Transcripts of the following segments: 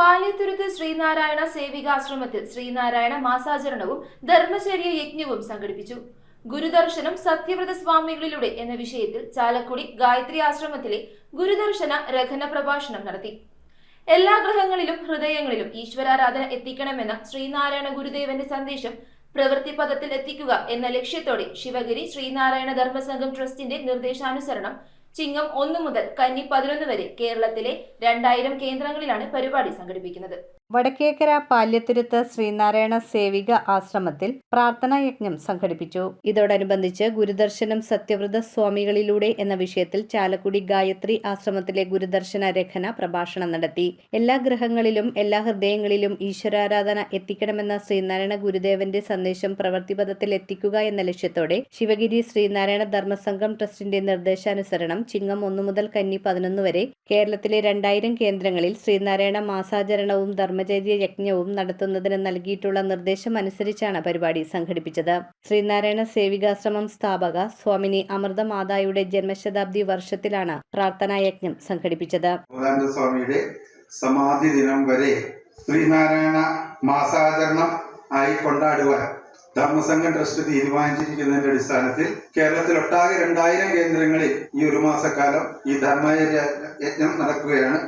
പാലിത്തുരുത്ത് ശ്രീനാരായണ സേവികാശ്രമത്തിൽ ശ്രീനാരായണ മാസാചരണവും ധർമ്മചര്യ യജ്ഞവും സംഘടിപ്പിച്ചു. ഗുരുദർശനം സത്യവ്രത സ്വാമികളിലൂടെ എന്ന വിഷയത്തിൽ ചാലക്കുടി ഗായത്രി ആശ്രമത്തിലെ ഗുരുദർശന രഘന പ്രഭാഷണം നടത്തി. എല്ലാ ഗ്രഹങ്ങളിലും ഹൃദയങ്ങളിലും ഈശ്വരാരാധന എത്തിക്കണമെന്ന ശ്രീനാരായണ ഗുരുദേവന്റെ സന്ദേശം പ്രവൃത്തി പദത്തിൽ എത്തിക്കുക എന്ന ലക്ഷ്യത്തോടെ ശിവഗിരി ശ്രീനാരായണ ധർമ്മസംഘം ട്രസ്റ്റിന്റെ നിർദ്ദേശാനുസരണം ചിങ്ങം ഒന്ന് മുതൽ കന്നി പതിനൊന്ന് വരെ കേരളത്തിലെ രണ്ടായിരം കേന്ദ്രങ്ങളിലാണ് പരിപാടി സംഘടിപ്പിക്കുന്നത്. വടക്കേക്കര പാല്യത്തിരുത്ത് ശ്രീനാരായണ സേവിക ആശ്രമത്തിൽ പ്രാർത്ഥനാ യജ്ഞം സംഘടിപ്പിച്ചു. ഇതോടനുബന്ധിച്ച് ഗുരുദർശനം സത്യവ്രത സ്വാമികളിലൂടെ എന്ന വിഷയത്തിൽ ചാലക്കുടി ഗായത്രി ആശ്രമത്തിലെ ഗുരുദർശന രഖന പ്രഭാഷണം നടത്തി. എല്ലാ ഗ്രഹങ്ങളിലും എല്ലാ ഹൃദയങ്ങളിലും ഈശ്വരാരാധന എത്തിക്കണമെന്ന ശ്രീനാരായണ ഗുരുദേവന്റെ സന്ദേശം പ്രവൃത്തിപഥത്തിൽ എത്തിക്കുക എന്ന ലക്ഷ്യത്തോടെ ശിവഗിരി ശ്രീനാരായണ ധർമ്മസംഘം ട്രസ്റ്റിന്റെ നിർദ്ദേശാനുസരണം ചിങ്ങം ഒന്നു മുതൽ കന്നി പതിനൊന്ന് വരെ കേരളത്തിലെ രണ്ടായിരം കേന്ദ്രങ്ങളിൽ ശ്രീനാരായണ മാസാചരണവും ധർമ്മചര്യ യജ്ഞവും നടത്തുന്നതിന് നൽകിയിട്ടുള്ള നിർദ്ദേശം അനുസരിച്ചാണ് പരിപാടി സംഘടിപ്പിച്ചത്. ശ്രീനാരായണ സേവികാശ്രമം സ്ഥാപക സ്വാമിനി അമൃതമാതായുടെ ജന്മശതാബ്ദി വർഷത്തിലാണ് പ്രാർത്ഥനാ യജ്ഞം സംഘടിപ്പിച്ചത്. സ്വാമിയുടെ സമാധി ദിനം വരെ ശ്രീനാരായണ മാസാചരണം ആയി കൊണ്ടാടുവാൻ ധർമ്മസംഘം ട്രസ്റ്റ് തീരുമാനിച്ചിരിക്കുന്നതിന്റെ അടിസ്ഥാനത്തിൽ കേരളത്തിൽ ഒട്ടാകെ രണ്ടായിരം കേന്ദ്രങ്ങളിൽ ഈ ഒരു മാസക്കാലം ഈ ധർമ്മ യജ്ഞം നടക്കുകയാണ്.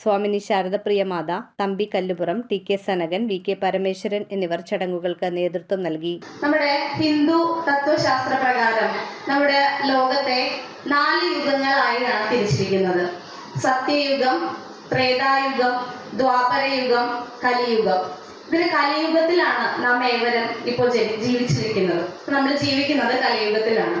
Swamini Sharadapriya Matha Thampi Kallupuram T K Sanakan V K Parameswaran എന്നിവർ ചടങ്ങുകൾക്ക് നേതൃത്വം നൽകി. നമ്മുടെ ഹിന്ദു തത്വശാസ്ത്ര പ്രകാരം നമ്മുടെ ലോകത്തെ നാല് യുഗങ്ങളായാണ് തിരിച്ചിരിക്കുന്നത് സത്യയുഗം ത്രേതായുഗം ദ്വാപരയുഗം കലിയുഗം. ഇതിൽ കലിയുഗത്തിലാണ് നാം ഏവരും ഇപ്പോൾ ജീവിച്ചിരിക്കുന്നത്. നമ്മൾ ജീവിക്കുന്നത് കലിയുഗത്തിലാണ്.